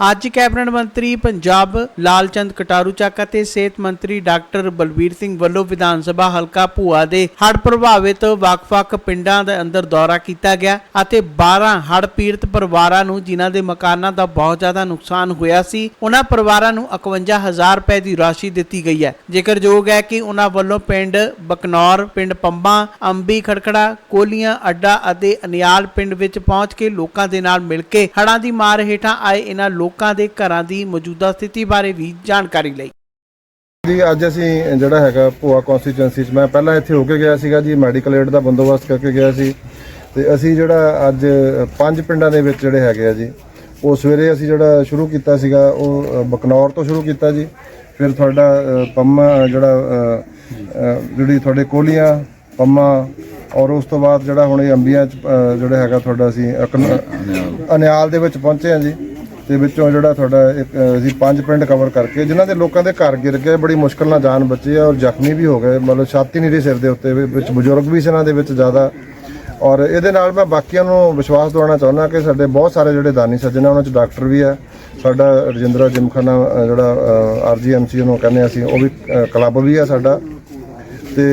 ਅੱਜ ਕੈਬਨਿਟ ਮੰਤਰੀ ਪੰਜਾਬ ਲਾਲਚੰਦ ਕਟਾਰੂ ਚੱਕ ਅਤੇ ਸਿਹਤ ਮੰਤਰੀ ਡਾਕਟਰ ਬਲਬੀਰ ਸਿੰਘ ਵੱਲੋਂ ਵਿਧਾਨ ਸਭਾ ਹਲਕਾ ਭੂਆ ਦੇ ਹੜ੍ਹ ਪ੍ਰਭਾਵਿਤ ਵੱਖ-ਵੱਖ ਪਿੰਡਾਂ ਦੇ ਅੰਦਰ ਦੌਰਾ ਕੀਤਾ ਗਿਆ ਅਤੇ 12 ਹੜ੍ਹ ਪੀੜਤ ਪਰਿਵਾਰਾਂ ਨੂੰ ਜਿਨ੍ਹਾਂ ਦੇ ਮਕਾਨਾਂ ਦਾ ਬਹੁਤ ਜ਼ਿਆਦਾ ਨੁਕਸਾਨ ਹੋਇਆ ਸੀ, ਉਹਨਾਂ ਪਰਿਵਾਰਾਂ ਨੂੰ 51000 ਰੁਪਏ ਦੀ ਰਾਸ਼ੀ ਦਿੱਤੀ ਗਈ ਹੈ। ਜ਼ਿਕਰਯੋਗ ਹੈ ਕਿ ਉਹਨਾਂ ਵੱਲੋਂ ਪਿੰਡ ਬਕਨੌਰ, ਪਿੰਡ ਪੰਬਾ, ਅੰਬੀ ਖੜਖੜਾ, ਕੋਲੀਆਂ, ਅੱਡਾ ਅਤੇ ਅਨਿਆਲ ਪਿੰਡ ਵਿੱਚ ਪਹੁੰਚ ਕੇ ਲੋਕਾਂ ਦੇ ਨਾਲ ਮਿਲ ਕੇ ਹੜ੍ਹਾਂ ਦੀ ਮਾਰ ਹੇਠਾਂ ਆਏ ਇਹਨਾਂ ਲੋਕਾਂ ਦੇ ਘਰਾਂ ਦੀ ਮੌਜੂਦਾ ਸਥਿਤੀ ਬਾਰੇ ਵੀ ਜਾਣਕਾਰੀ ਲਈ। ਜੀ, ਅੱਜ ਅਸੀਂ ਜਿਹੜਾ ਹੈਗਾ ਭੋਆ ਕਨਸਟੀਚੁਐਂਸੀ ਚ ਮੈਂ ਪਹਿਲਾਂ ਇੱਥੇ ਹੋ ਕੇ ਗਿਆ ਸੀਗਾ ਜੀ ਮੈਡੀਕਲ ਏਡ ਦਾ ਬੰਦੋਬਸਤ ਕਰਕੇ ਗਿਆ ਸੀ। ਤੇ ਅਸੀਂ ਜਿਹੜਾ ਅੱਜ ਪੰਜ ਪਿੰਡਾਂ ਦੇ ਵਿੱਚ ਜਿਹੜੇ ਹੈਗੇ ਆ ਜੀ, ਉਹ ਸਵੇਰੇ ਅਸੀਂ ਜਿਹੜਾ ਸ਼ੁਰੂ ਕੀਤਾ ਸੀਗਾ, ਉਹ ਬਕਨੌਰ ਤੋਂ ਸ਼ੁਰੂ ਕੀਤਾ ਜੀ। ਫਿਰ ਤੁਹਾਡਾ ਪੰਮਾ ਜਿਹੜਾ ਜਿਹੜੀ ਤੁਹਾਡੇ ਕੋਲੀਆਂ, ਪੰਮਾ, ਔਰ ਉਸ ਤੋਂ ਬਾਅਦ ਜਿਹੜਾ ਹੁਣ ਇਹ ਅੰਬੀਆਂ ਚ ਜਿਹੜਾ ਹੈਗਾ ਤੁਹਾਡਾ ਅਸੀਂ ਅਕਨ- ਅਨਿਆਲ ਦੇ ਵਿੱਚ ਪਹੁੰਚੇ ਹਾਂ ਜੀ। ਤੇ ਵਿੱਚੋਂ ਜਿਹੜਾ ਤੁਹਾਡਾ ਇੱਕ ਅਸੀਂ ਪੰਜ ਪਿੰਡ ਕਵਰ ਕਰਕੇ ਜਿਨ੍ਹਾਂ ਦੇ ਲੋਕਾਂ ਦੇ ਘਰ ਗਿਰ ਗਏ ਬੜੀ ਮੁਸ਼ਕਲ ਨਾਲ ਜਾਨ ਬਚੀ ਆ ਔਰ ਜ਼ਖਮੀ ਵੀ ਹੋ ਗਏ ਮਤਲਬ ਛਾਤੀ ਨਹੀਂ ਰਹੀ ਸਿਰ ਦੇ ਉੱਤੇ ਵਿੱਚ ਬਜ਼ੁਰਗ ਵੀ ਸੀ ਇਹਨਾਂ ਦੇ ਵਿੱਚ ਜ਼ਿਆਦਾ। ਔਰ ਇਹਦੇ ਨਾਲ ਮੈਂ ਬਾਕੀਆਂ ਨੂੰ ਵਿਸ਼ਵਾਸ ਦਿਵਾਉਣਾ ਚਾਹੁੰਦਾ ਕਿ ਸਾਡੇ ਬਹੁਤ ਸਾਰੇ ਜਿਹੜੇ ਦਾਨੀ ਸੱਜਣ ਆ ਉਹਨਾਂ ਚ ਡਾਕਟਰ ਵੀ ਆ ਸਾਡਾ ਰਜਿੰਦਰਾ ਜਿਮਖਾਨਾ ਅ, ਜਿਹੜਾ ਆਰਜੀਐਮਸੀ ਉਹਨੂੰ ਕਹਿੰਦੇ ਅਸੀਂ ਉਹ ਵੀ ਕਲੱਬ ਵੀ ਆ ਸਾਡਾ। ਤੇ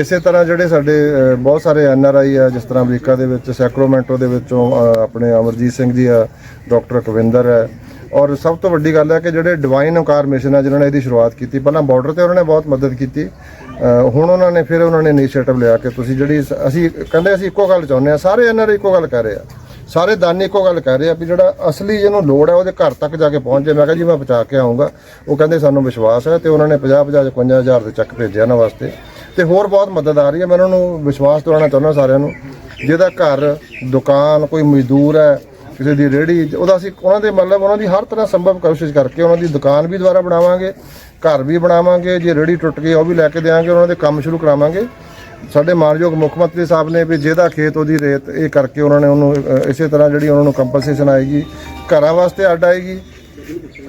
ਇਸੇ ਤਰ੍ਹਾਂ ਜਿਹੜੇ ਸਾਡੇ ਬਹੁਤ ਸਾਰੇ ਐਨ ਆਰ ਆਈ ਆ, ਜਿਸ ਤਰ੍ਹਾਂ ਅਮਰੀਕਾ ਦੇ ਵਿੱਚ, ਸੈਕਰੋਮੈਂਟੋ ਦੇ ਵਿੱਚੋਂ ਆਪਣੇ ਅਮਰਜੀਤ ਸਿੰਘ ਜੀ ਆ, ਡਾਕਟਰ ਕਵਿੰਦਰ ਹੈ। ਔਰ ਸਭ ਤੋਂ ਵੱਡੀ ਗੱਲ ਹੈ ਕਿ ਜਿਹੜੇ ਡਿਵਾਈਨ ਓਕਾਰ ਮਿਸ਼ਨ ਆ, ਜਿਨ੍ਹਾਂ ਨੇ ਇਹਦੀ ਸ਼ੁਰੂਆਤ ਕੀਤੀ, ਪਹਿਲਾਂ ਬਾਰਡਰ ਤੇ ਉਹਨਾਂ ਨੇ ਬਹੁਤ ਮਦਦ ਕੀਤੀ। ਹੁਣ ਉਹਨਾਂ ਨੇ ਫਿਰ ਉਹਨਾਂ ਨੇ ਇਨੀਸ਼ੀਏਟਿਵ ਲਿਆ ਕਿ ਤੁਸੀਂ ਜਿਹੜੀ ਅਸੀਂ ਕਹਿੰਦੇ ਅਸੀਂ ਇੱਕੋ ਗੱਲ ਚਾਹੁੰਦੇ ਆ, ਸਾਰੇ ਐਨ ਆਰ ਆਈ ਇੱਕੋ ਗੱਲ ਕਰ ਰਹੇ ਆ। ਸਾਰੇ ਦਾਨੀ ਇੱਕੋ ਗੱਲ ਕਰ ਰਹੇ ਆ ਵੀ ਜਿਹੜਾ ਅਸਲੀ ਜਿਹਨੂੰ ਲੋੜ ਹੈ, ਉਹਦੇ ਘਰ ਤੱਕ ਜਾ ਕੇ ਪਹੁੰਚ। ਜਾਏ ਮੈਂ ਕਿਹਾ ਜੀ ਮੈਂ ਪਹੁੰਚਾ ਕੇ ਆਉਂਗਾ। ਉਹ ਕਹਿੰਦੇ ਸਾਨੂੰ ਵਿਸ਼ਵਾਸ ਹੈ ਤੇ ਉਹਨਾਂ ਨੇ 50 50 55000 ਦੇ ਚੱਕ ਭੇਜਿਆ ਇਹਨਾਂ ਵਾਸਤੇ। ਤੇ ਹੋਰ ਬਹੁਤ ਮਦਦ ਆ ਰਹੀ ਹੈ। ਮੈਂ ਉਹਨਾਂ ਨੂੰ ਵਿਸ਼ਵਾਸ ਦਿਵਾਉਣਾ ਚਾਹੁੰਦਾ ਸਾਰਿਆਂ ਨੂੰ, ਜਿਹਦਾ ਘਰ, ਦੁਕਾਨ, ਕੋਈ ਮਜ਼ਦੂਰ ਹੈ, ਕਿਸੇ ਦੀ ਰੇੜੀ ਉਹਦਾ ਅਸੀਂ ਉਹਨਾਂ ਦੇ ਮਤਲਬ ਉਹਨਾਂ ਦੀ ਹਰ ਤਰ੍ਹਾਂ ਸੰਭਵ ਕੋਸ਼ਿਸ਼ ਕਰਕੇ ਉਹਨਾਂ ਦੀ ਦੁਕਾਨ ਵੀ ਦੁਬਾਰਾ ਬਣਾਵਾਂਗੇ, ਘਰ ਵੀ ਬਣਾਵਾਂਗੇ, ਜੇ ਰੇੜੀ ਟੁੱਟ ਗਈ ਉਹ ਵੀ ਲੈ ਕੇ ਦੇਵਾਂਗੇ ਉਹਨਾਂ ਦੇ ਕੰਮ ਸ਼ੁਰੂ ਕਰਾਵਾਂਗੇ। ਸਾਡੇ ਮਾਨਯੋਗ ਮੁੱਖ ਮੰਤਰੀ ਸਾਹਿਬ ਨੇ ਵੀ ਜਿਹਦਾ ਖੇਤ, ਉਹਦੀ ਰੇਤ, ਇਹ ਕਰਕੇ ਉਹਨਾਂ ਨੇ ਉਹਨੂੰ ਇਸੇ ਤਰ੍ਹਾਂ ਜਿਹੜੀ ਉਹਨਾਂ ਨੂੰ ਕੰਪਨਸੇਸ਼ਨ ਆਏਗੀ, ਘਰਾਂ ਵਾਸਤੇ ਅੱਡ ਆਏਗੀ।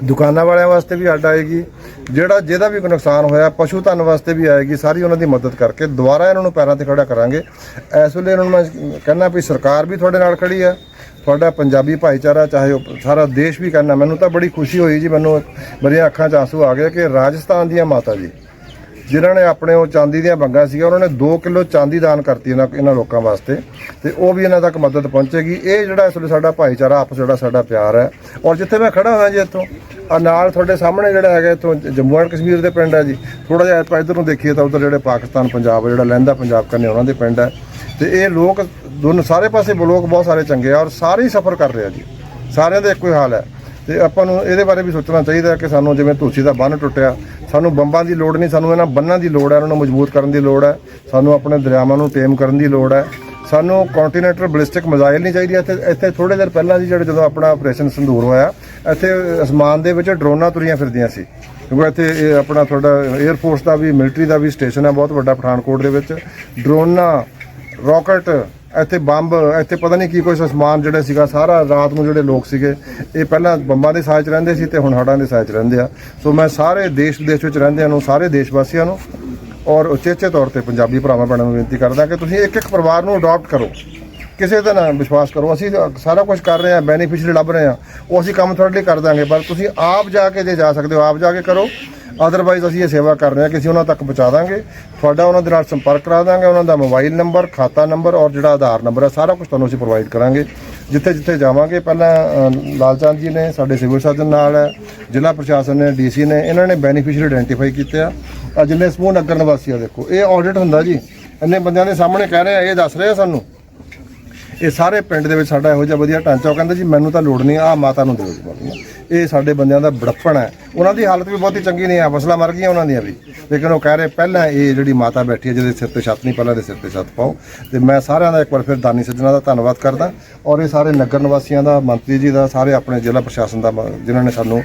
ਦੁਕਾਨਾਂ ਵਾਲਿਆਂ ਵਾਸਤੇ ਵੀ ਅੱਡ ਆਏਗੀ, ਜਿਹੜਾ ਜਿਹਦਾ ਵੀ ਕੋਈ ਨੁਕਸਾਨ ਹੋਇਆ, ਪਸ਼ੂ ਧਨ ਵਾਸਤੇ ਵੀ ਆਏਗੀ, ਸਾਰੀ ਉਹਨਾਂ ਦੀ ਮਦਦ ਕਰਕੇ ਦੁਬਾਰਾ ਇਹਨਾਂ ਨੂੰ ਪੈਰਾਂ ਤੇ ਖੜਾ ਕਰਾਂਗੇ। ਇਸ ਵੇਲੇ ਇਹਨਾਂ ਨੂੰ ਮੈਂ ਕਹਿੰਦਾ ਵੀ ਸਰਕਾਰ ਵੀ ਤੁਹਾਡੇ ਨਾਲ ਖੜੀ ਆ ਤੁਹਾਡਾ ਪੰਜਾਬੀ ਭਾਈਚਾਰਾ, ਚਾਹੇ ਉਹ ਸਾਰਾ ਦੇਸ਼ ਵੀ ਕਹਿੰਦਾ, ਮੈਨੂੰ ਤਾਂ ਬੜੀ ਖੁਸ਼ੀ ਹੋਈ ਜੀ, ਮੈਨੂੰ ਮੇਰੀਆਂ ਅੱਖਾਂ 'ਚ ਆਂਸੂ ਆ ਗਏ ਕਿ ਰਾਜਸਥਾਨ ਦੀਆਂ ਮਾਤਾ ਜੀ। ਜਿਨ੍ਹਾਂ ਨੇ ਆਪਣੇ ਉਹ ਚਾਂਦੀ ਦੀਆਂ ਬੰਗਾਂ ਸੀਗੀਆਂ, ਉਹਨਾਂ ਨੇ 2 ਕਿਲੋ ਚਾਂਦੀ ਦਾਨ ਕਰਤੀ ਇਹਨਾਂ ਇਹਨਾਂ ਲੋਕਾਂ ਵਾਸਤੇ ਤੇ ਉਹ ਵੀ ਇਹਨਾਂ ਤੱਕ ਮਦਦ ਪਹੁੰਚੇਗੀ। ਇਹ ਜਿਹੜਾ ਇਸ ਵੇਲੇ ਸਾਡਾ ਭਾਈਚਾਰਾ, ਆਪਸ ਜਿਹੜਾ ਸਾਡਾ ਪਿਆਰ ਹੈ। ਔਰ ਜਿੱਥੇ ਮੈਂ ਖੜਾ ਹਾਂ ਜੀ ਇੱਥੋਂ, ਆ ਨਾਲ ਤੁਹਾਡੇ ਸਾਹਮਣੇ ਜਿਹੜਾ ਹੈਗਾ ਇੱਥੋਂ ਜੰਮੂ ਐਂਡ ਕਸ਼ਮੀਰ ਦੇ ਪਿੰਡ ਹੈ ਜੀ। ਥੋੜਾ ਜਿਹਾ ਆਪਾਂ ਇੱਧਰ ਨੂੰ ਦੇਖੀਏ ਤਾਂ ਉਧਰ ਜਿਹੜੇ ਪਾਕਿਸਤਾਨ, ਪੰਜਾਬ, ਜਿਹੜਾ ਲਹਿੰਦਾ ਪੰਜਾਬ ਕਰਨੇ ਉਹਨਾਂ ਦੇ ਪਿੰਡ ਹੈ। ਤੇ ਇਹ ਲੋਕ ਦੋਨੋਂ ਸਾਰੇ ਪਾਸੇ ਲੋਕ ਬਹੁਤ ਸਾਰੇ ਚੰਗੇ ਆ ਔਰ ਸਾਰੇ ਹੀ ਸਫਰ ਕਰ ਰਹੇ ਆ ਜੀ। ਸਾਰਿਆਂ ਦਾ ਇੱਕੋ ਹੀ ਹਾਲ ਹੈ। ਤੇ ਆਪਾਂ ਨੂੰ ਇਹਦੇ ਬਾਰੇ ਵੀ ਸੋਚਣਾ ਚਾਹੀਦਾ ਕਿ ਸਾਨੂੰ ਜਿਵੇਂ ਤੁਲਸੀ ਦਾ ਬੰਨ ਟੁੱਟਿਆ, ਸਾਨੂੰ ਬੰਬਾਂ ਦੀ ਲੋੜ ਨਹੀਂ, ਸਾਨੂੰ ਇਹਨਾਂ ਬੰਨਾਂ ਦੀ ਲੋੜ ਹੈ ਉਹਨਾਂ ਨੂੰ ਮਜ਼ਬੂਤ ਕਰਨ ਦੀ ਲੋੜ ਹੈ, ਸਾਨੂੰ ਆਪਣੇ ਦਰਿਆਵਾਂ ਨੂੰ ਟੇਮ ਕਰਨ ਦੀ ਲੋੜ ਹੈ। ਸਾਨੂੰ ਕੰਟੀਨੈਂਟਲ ਬਲਿਸਟਿਕ ਮਿਜ਼ਾਈਲ ਨਹੀਂ ਚਾਹੀਦੀ, ਇੱਥੇ ਇੱਥੇ ਥੋੜੇ ਦਿਨ ਪਹਿਲਾਂ ਜੀ ਜਿਹੜੇ ਜਦੋਂ ਆਪਣਾ ਆਪਰੇਸ਼ਨ ਸੰਧੂਰ ਹੋਇਆ, ਇੱਥੇ ਅਸਮਾਨ ਦੇ ਵਿੱਚ ਡਰੋਨਾਂ ਤੁਰੀਆਂ ਫਿਰਦੀਆਂ ਸੀ। ਕਿਉਂਕਿ ਇੱਥੇ ਇਹ ਆਪਣਾ ਤੁਹਾਡਾ 에ਅਰ ਫੋਰਸ ਦਾ ਵੀ ਮਿਲਟਰੀ ਦਾ ਵੀ ਸਟੇਸ਼ਨ ਹੈ, ਬਹੁਤ ਵੱਡਾ ਪਠਾਨਕੋਟ ਦੇ ਵਿੱਚ। ਡਰੋਨਾਂ ਰਾਕਟ ਇੱਥੇ ਬੰਬ, ਇੱਥੇ ਪਤਾ ਨਹੀਂ ਕੀ ਕੋਈ ਅਸਮਾਨ ਜਿਹੜਾ ਸੀਗਾ, ਸਾਰਾ ਰਾਤ ਨੂੰ ਜਿਹੜੇ ਲੋਕ ਸੀਗੇ, ਇਹ ਪਹਿਲਾਂ ਬੰਬਾਂ ਦੇ ਸਾਹ 'ਚ ਰਹਿੰਦੇ ਸੀ ਤੇ ਹੁਣ ਹੜ੍ਹਾਂ ਦੇ ਸਾਹ 'ਚ ਰਹਿੰਦੇ ਆ। ਸੋ ਮੈਂ ਸਾਰੇ ਦੇਸ਼ ਵਿਦੇਸ਼ ਵਿੱਚ ਰਹਿੰਦਿਆਂ ਨੂੰ, ਸਾਰੇ ਦੇਸ਼ ਵਾਸੀਆਂ ਨੂੰ ਔਰ ਉਚੇਚੇ ਤੌਰ ਤੇ ਪੰਜਾਬੀ ਭਰਾਵਾਂ, ਭੈਣਾਂ ਨੂੰ ਬੇਨਤੀ ਕਰਦਾ ਕਿ ਤੁਸੀਂ ਇੱਕ ਇੱਕ ਪਰਿਵਾਰ ਨੂੰ ਅਡਾਪਟ ਕਰੋ। ਕਿਸੇ ਦਾ ਨਾ ਵਿਸ਼ਵਾਸ ਕਰੋ। ਅਸੀਂ ਸਾਰਾ ਕੁਝ ਕਰ ਰਹੇ ਹਾਂ ਬੈਨੀਫੀਸ਼ੀਅਰੀ ਲੱਭ ਰਹੇ ਹਾਂ। ਉਹ ਅਸੀਂ ਕੰਮ ਤੁਹਾਡੇ ਲਈ ਕਰ ਦਾਂਗੇ ਪਰ ਤੁਸੀਂ ਆਪ ਜਾ ਕੇ ਜੇ ਜਾ ਸਕਦੇ ਹੋ ਆਪ ਜਾ ਕੇ ਕਰੋ। ਅਦਰਵਾਈਜ਼ ਅਸੀਂ ਇਹ ਸੇਵਾ ਕਰ ਰਹੇ ਹਾਂ ਕਿ ਅਸੀਂ ਉਹਨਾਂ ਤੱਕ ਪਹੁੰਚਾ ਦਾਂਗੇ। ਤੁਹਾਡਾ ਉਹਨਾਂ ਦੇ ਨਾਲ ਸੰਪਰਕ ਕਰਾ ਦਾਂਗੇ ਉਹਨਾਂ ਦਾ ਮੋਬਾਈਲ ਨੰਬਰ ਖਾਤਾ ਨੰਬਰ ਔਰ ਜਿਹੜਾ ਆਧਾਰ ਨੰਬਰ ਹੈ ਸਾਰਾ ਕੁਝ ਤੁਹਾਨੂੰ ਅਸੀਂ ਪ੍ਰੋਵਾਈਡ ਕਰਾਂਗੇ। ਜਿੱਥੇ ਜਿੱਥੇ ਜਾਵਾਂਗੇ ਪਹਿਲਾਂ ਅ, ਲਾਲਚੰਦ ਜੀ ਨੇ ਸਾਡੇ ਸਿਵਲ ਸਰਜਨ ਨਾਲ ਹੈ ਜ਼ਿਲ੍ਹਾ ਪ੍ਰਸ਼ਾਸਨ ਨੇ ਡੀਸੀ ਨੇ ਇਹਨਾਂ ਨੇ ਬੈਨੀਫੀਸ਼ੀਅਰੀ ਆਇਡੈਂਟੀਫਾਈ ਕੀਤੇ ਆ। ਆਹ ਜਿੰਨੇ ਸਮੂਹ ਨਗਰ ਨਿਵਾਸੀ ਆ ਦੇਖੋ ਇਹ ਆਡਿਟ ਹੁੰਦਾ ਜੀ। ਇੰਨੇ ਬੰਦਿਆਂ ਦੇ ਸਾਹਮਣੇ ਕਹਿ ਰਹੇ ਆ ਇਹ ਦੱਸ ਰਹੇ ਆ ਸਾਨੂੰ। ਇਹ ਸਾਰੇ ਪਿੰਡ ਦੇ ਵਿੱਚ ਸਾਡਾ ਇਹੋ ਜਿਹਾ ਵਧੀਆ ਢਾਂਚਾ ਉਹ ਕਹਿੰਦੇ ਜੀ, ਮੈਨੂੰ ਤਾਂ ਲੋੜ ਨਹੀਂ ਆ ਮਾਤਾ ਨੂੰ ਦਿਓ ਜੀ ਬਾਬੀਆਂ ਇਹ ਸਾਡੇ ਬੰਦਿਆਂ ਦਾ ਬੜਪਣ ਹੈ। ਉਹਨਾਂ ਦੀ ਹਾਲਤ ਵੀ ਬਹੁਤੀ ਚੰਗੀ ਨਹੀਂ ਆ ਫਸਲਾਂ ਮਰ ਗਈਆਂ ਉਹਨਾਂ ਦੀਆਂ ਵੀ। ਲੇਕਿਨ ਉਹ ਕਹਿ ਰਹੇ, ਪਹਿਲਾਂ ਇਹ ਜਿਹੜੀ ਮਾਤਾ ਬੈਠੀ ਹੈ, ਜਿਹਦੇ ਸਿਰ ਤੇ ਛੱਤ ਨਹੀਂ, ਪਹਿਲਾਂ ਦੇ ਸਿਰ ਤੇ ਛੱਤ ਪਾਓ। ਤੇ ਮੈਂ ਸਾਰਿਆਂ ਦਾ ਇੱਕ ਵਾਰ ਫਿਰ ਦਾਨੀ ਸੱਜਣਾ ਦਾ ਧੰਨਵਾਦ ਕਰਦਾ। ਔਰ ਇਹ ਸਾਰੇ ਨਗਰ ਨਿਵਾਸੀਆਂ ਦਾ, ਮੰਤਰੀ ਜੀ ਦਾ, ਸਾਰੇ ਆਪਣੇ ਜ਼ਿਲ੍ਹਾ ਪ੍ਰਸ਼ਾਸਨ ਦਾ ਜਿਨ੍ਹਾਂ ਨੇ ਸਾਨੂੰ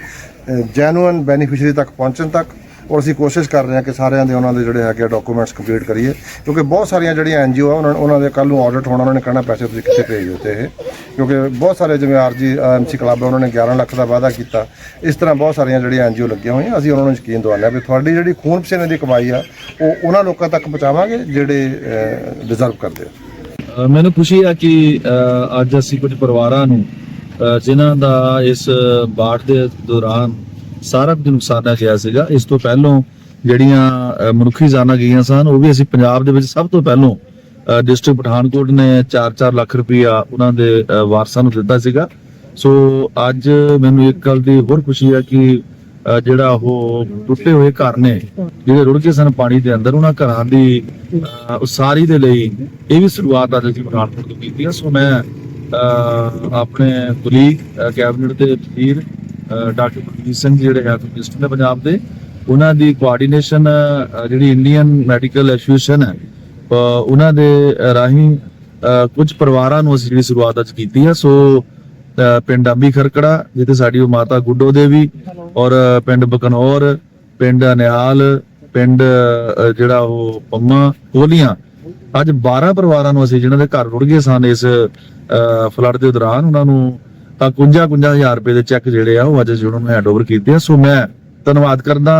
ਜੈਨੂਇਨ ਬੈਨੀਫੀਸ਼ੀਅਰੀ ਤੱਕ ਪਹੁੰਚਣ ਤੱਕ ਔਰ ਅਸੀਂ ਕੋਸ਼ਿਸ਼ ਕਰ ਰਹੇ ਹਾਂ ਕਿ ਸਾਰਿਆਂ ਦੇ ਉਹਨਾਂ ਦੇ ਜਿਹੜੇ ਹੈਗੇ ਡਾਕੂਮੈਂਟਸ ਕੰਪਲੀਟ ਕਰੀਏ ਕਿਉਂਕਿ ਬਹੁਤ ਸਾਰੀਆਂ ਜਿਹੜੀਆਂ ਐਨਜੀਓ ਆ ਉਹਨਾਂ ਉਹਨਾਂ ਦੇ ਕੱਲ ਨੂੰ ਆਡਿਟ ਹੋਣਾ ਉਹਨਾਂ ਨੇ ਕਹਿਣਾ ਪੈਸੇ ਤੁਸੀਂ ਕਿੱਥੇ ਭੇਜ ਦਿੱਤੇ ਇਹ। ਕਿਉਂਕਿ ਬਹੁਤ ਸਾਰੇ ਜਿਵੇਂ ਆਰਜੀ ਐਮਸੀ ਕਲੱਬ ਆ, ਉਹਨਾਂ ਨੇ 11 ਲੱਖ ਦਾ ਵਾਅਦਾ ਕੀਤਾ। ਇਸ ਤਰ੍ਹਾਂ ਬਹੁਤ ਸਾਰੀਆਂ ਜਿਹੜੀਆਂ ਐਨਜੀਓ ਲੱਗੀਆਂ ਹੋਈਆਂ ਅਸੀਂ ਉਹਨਾਂ ਨੂੰ ਯਕੀਨ ਦਿਵਾਉਂਦੇ ਹਾਂ ਵੀ ਤੁਹਾਡੀ ਜਿਹੜੀ ਖੂਨ ਪਸੀਨੇ ਦੀ ਕਮਾਈ ਆ ਉਹ ਉਹਨਾਂ ਲੋਕਾਂ ਤੱਕ ਪਹੁੰਚਾਵਾਂਗੇ ਜਿਹੜੇ ਡਿਜ਼ਰਵ ਕਰਦੇ ਆ। ਮੈਨੂੰ ਖੁਸ਼ੀ ਹੈ ਕਿ ਅੱਜ ਅਸੀਂ ਕੁਝ ਪਰਿਵਾਰਾਂ ਨੂੰ ਅ, ਜਿਨ੍ਹਾਂ ਦਾ ਇਸ ਬਾੜ ਦੇ ਦੌਰਾਨ ਸਾਰਾ ਕੁਝ ਨੁਕਸਾਨਿਆ ਗਿਆ ਸੀਗਾ। ਇਸ ਤੋਂ ਪਹਿਲਾਂ ਜਿਹੜੀਆਂ ਮਨੁੱਖੀ ਜਾਨਾਂ ਗਈਆਂ ਸਨ, ਉਹ ਵੀ ਅਸੀਂ ਪੰਜਾਬ ਦੇ ਵਿੱਚ ਸਭ ਤੋਂ ਪਹਿਲਾਂ ਡਿਸਟ੍ਰਿਕਟ ਪਠਾਨਕੋਟ ਨੇ 4-4 ਲੱਖ ਰੁਪਇਆ ਉਹਨਾਂ ਦੇ ਵਾਰਸਾਂ ਨੂੰ ਦਿੱਤਾ ਸੀਗਾ। ਸੋ ਅੱਜ ਮੈਨੂੰ ਇੱਕ ਗੱਲ ਦੀ ਹੋਰ ਖੁਸ਼ੀ ਹੈ ਕਿ ਜਿਹੜਾ ਉਹ ਟੁੱਟੇ ਹੋਏ ਘਰ ਨੇ, ਜਿਹੜੇ ਰੁੜ ਗਏ ਸਨ ਪਾਣੀ ਦੇ ਅੰਦਰ, ਉਹਨਾਂ ਘਰਾਂ ਦੀ ਉਸਾਰੀ ਦੇ ਲਈ ਇਹ ਵੀ ਸ਼ੁਰੂਆਤ ਅੱਜ ਅਸੀਂ ਪਠਾਨਕੋਟ ਤੋਂ ਕੀਤੀ ਹੈ ਸੋ ਮੈਂ ਆਪਣੇ ਕੁਲੀਗ ਕੈਬਨਿਟ ਦੇ ਵਜ਼ੀਰ ਡਾਕਟਰ ਬਲਵੀਰ ਸਿੰਘ ਜਿਹੜੇ ਹੈਲਥ ਮਿਨਿਸਟਰ ਨੇ ਪੰਜਾਬ ਦੇ, ਉਹਨਾਂ ਦੀ ਕੋਆਰਡੀਨੇਸ਼ਨ ਜਿਹੜੀ ਇੰਡੀਅਨ ਮੈਡੀਕਲ ਐਸੋਸੀਏਸ਼ਨ ਹੈ ਉਹਨਾਂ ਦੇ ਰਾਹੀਂ ਕੁਝ ਪਰਿਵਾਰਾਂ ਨੂੰ ਅਸੀਂ ਜਿਹੜੀ ਸ਼ੁਰੂਆਤ ਅੱਜ ਕੀਤੀ ਹੈ, ਸੋ ਪਿੰਡ ਅੰਬੀ ਖਰਕੜਾ, ਜਿੱਥੇ ਸਾਡੀ ਉਹ ਮਾਤਾ ਗੁੱਡੋ ਦੇਵੀ ਔਰ ਪਿੰਡ ਬਕਨੌਰ, ਪਿੰਡ ਅਨਿਆਲ, ਪਿੰਡ ਜਿਹੜਾ ਉਹ ਪੰਮਾ ਕੋਲੀਆਂ ਅੱਜ 12 ਪਰਿਵਾਰਾਂ ਨੂੰ ਅਸੀਂ ਜਿਨ੍ਹਾਂ ਦੇ ਘਰ ਰੁੜ ਗਏ ਸਨ ਇਸ ਫਲੱਡ ਦੇ ਦੌਰਾਨ, ਉਹਨਾਂ ਨੂੰ 51 ਹਜ਼ਾਰ ਰੁਪਏ ਦੇ ਚੈੱਕ ਜਿਹੜੇ ਆ ਉਹ ਅੱਜ ਅਸੀਂ ਉਹਨਾਂ ਨੂੰ ਹੈਂਡਓਵਰ ਕੀਤੇ ਆ ਸੋ ਮੈਂ ਧੰਨਵਾਦ ਕਰਦਾ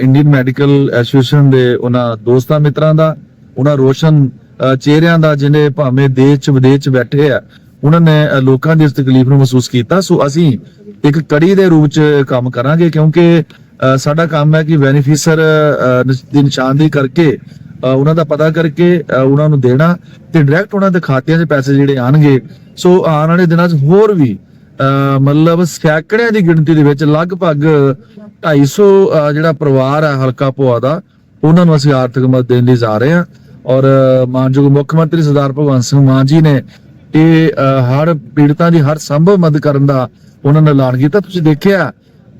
ਇੰਡੀਅਨ ਮੈਡੀਕਲ ਐਸੋਸੀਏਸ਼ਨ ਦੇ ਉਹਨਾਂ ਦੋਸਤਾਂ ਮਿੱਤਰਾਂ ਦਾ ਉਹਨਾਂ ਰੋਸ਼ਨ ਚਿਹਰਿਆਂ ਦਾ ਜਿਹਨੇ ਭਾਵੇਂ ਦੇਸ਼ ਚ ਵਿਦੇਸ਼ ਬੈਠੇ ਆ ਉਹਨਾਂ ਨੇ ਲੋਕਾਂ ਦੀ ਇਸ ਤਕਲੀਫ ਨੂੰ ਮਹਿਸੂਸ ਕੀਤਾ। ਸੋ ਅਸੀਂ ਇੱਕ ਕੜੀ ਦੇ ਰੂਪ ਚ ਕੰਮ ਕਰਾਂਗੇ ਕਿਉਂਕਿ ਸਾਡਾ ਕੰਮ ਹੈ ਕਿ ਬੈਨੀਫੀਸ਼ਰ ਦੀ ਨਿਸ਼ਾਨਦੇਹੀ ਕਰਕੇ ਅ, ਉਹਨਾਂ ਦਾ ਪਤਾ ਕਰਕੇ ਅ, ਉਹਨਾਂ ਨੂੰ ਦੇਣਾ ਤੇ ਡਾਇਰੈਕਟ ਉਹਨਾਂ ਦੇ ਖਾਤਿਆਂ 'ਚ ਪੈਸੇ ਜਿਹੜੇ ਆਣਗੇ ਸੋ ਆਉਣ ਵਾਲੇ ਦਿਨਾਂ 'ਚ ਹੋਰ ਵੀ ਮਤਲਬ ਸੈਂਕੜਿਆਂ ਦੀ ਗਿਣਤੀ ਦੇ ਵਿੱਚ ਲਗਭਗ 250 ਜਿਹੜਾ ਪਰਿਵਾਰ ਹੈ ਹਲਕਾ ਭੋਆ ਦਾ, ਉਹਨਾਂ ਨੂੰ ਅਸੀਂ ਆਰਥਿਕ ਮਦਦ ਦੇਣ ਲਈ ਜਾ ਰਹੇ ਹਾਂ। ਔਰ ਮਾਨਯੋਗ ਮੁੱਖ ਮੰਤਰੀ ਸਰਦਾਰ ਭਗਵੰਤ ਸਿੰਘ ਮਾਨ ਜੀ ਨੇ ਇਹ ਹਰ ਪੀੜਤਾਂ ਦੀ ਹਰ ਸੰਭਵ ਮਦਦ ਕਰਨ ਦਾ ਉਹਨਾਂ ਨੇ ਐਲਾਨ ਕੀਤਾ। ਤੁਸੀਂ ਦੇਖਿਆ,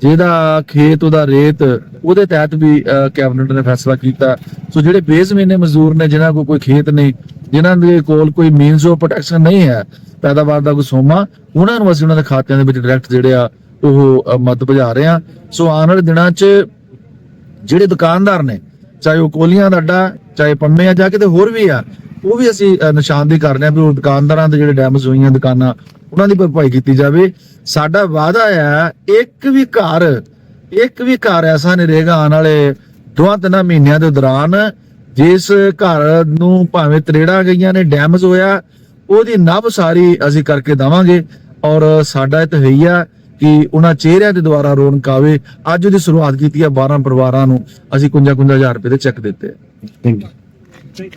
ਜਿਹਦਾ ਖੇਤ, ਉਹਦਾ ਰੇਤ, ਉਹਦੇ ਤਹਿਤ ਵੀ ਕੈਬਨਿਟ ਨੇ ਫੈਸਲਾ ਕੀਤਾ। ਸੋ ਜਿਹੜੇ ਬੇਜ਼ਮੀਨੇ ਮਜ਼ਦੂਰ ਨੇ, ਜਿਨ੍ਹਾਂ ਕੋਲ ਕੋਈ ਖੇਤ ਨਹੀਂ ਜਿਨ੍ਹਾਂ ਦੇ ਕੋਲ ਕੋਈ ਮੀਨਸ ਆਫ ਪ੍ਰੋਟੈਕਸ਼ਨ ਨਹੀਂ ਹੈ, ਪੈਦਾਵਾਰ ਦਾ ਕੋਈ ਸੋਮਾ, ਉਹਨਾਂ ਨੂੰ ਅਸੀਂ ਉਹਨਾਂ ਦੇ ਖਾਤਿਆਂ ਦੇ ਵਿੱਚ ਡਾਇਰੈਕਟ ਜਿਹੜੇ ਆ, ਉਹ ਮਦਦ ਭਜਾ ਰਹੇ ਆ ਸੋ ਆਉਣ ਵਾਲੇ ਦਿਨਾਂ 'ਚ ਜਿਹੜੇ ਦੁਕਾਨਦਾਰ ਨੇ, ਚਾਹੇ ਉਹ ਕੋਲੀਆਂ ਦਾ ਅੱਡਾ, ਚਾਹੇ ਪੰਮੇ ਆ, ਜਾ ਕੇ ਤੇ ਹੋਰ ਵੀ ਆ, ਉਹ ਵੀ ਅਸੀਂ ਨਿਸ਼ਾਨਦੇਹੀ ਕਰ ਰਹੇ ਆ ਵੀ ਉਹ ਦੁਕਾਨਦਾਰਾਂ ਦੇ ਜਿਹੜੇ ਡੈਮੇਜ ਹੋਈਆਂ ਦੁਕਾਨਾਂ, ਉਹਨਾਂ ਦੀ ਭਰਪਾਈ ਕੀਤੀ ਜਾਵੇ। ਸਾਡਾ ਵਾਅਦਾ ਆ, ਇੱਕ ਵੀ ਘਰ, ਇੱਕ ਵੀ ਘਰ ਐਸਾ ਨਹੀਂ ਰਹੇਗਾ ਆਉਣ ਵਾਲੇ ਦੋਹਾਂ ਤਿੰਨਾਂ ਮਹੀਨਿਆਂ ਦੇ ਦੌਰਾਨ ਜਿਸ ਘਰ ਨੂੰ ਭਾਵੇਂ ਤਰੇੜਾਂ ਗਈਆਂ ਨੇ ਡੈਮੇਜ ਹੋਇਆ ਉਹਦੀ ਨਵ ਸਾਰੀ ਅਸੀਂ ਕਰਕੇ ਦਵਾਂਗੇ। ਔਰ ਸਾਡਾ ਇਹ ਤਹਈਆ ਕਿ ਉਹਨਾਂ ਚਿਹਰਿਆਂ ਦੇ ਦੁਆਰਾ ਰੌਣਕ ਆਵੇ। ਅੱਜ ਉਹਦੀ ਸ਼ੁਰੂਆਤ ਕੀਤੀ ਹੈ 12 ਪਰਿਵਾਰਾਂ ਨੂੰ। ਅਸੀਂ 51 ਹਜ਼ਾਰ ਰੁਪਏ ਦੇ ਚੈੱਕ ਦਿੱਤੇ। Thank you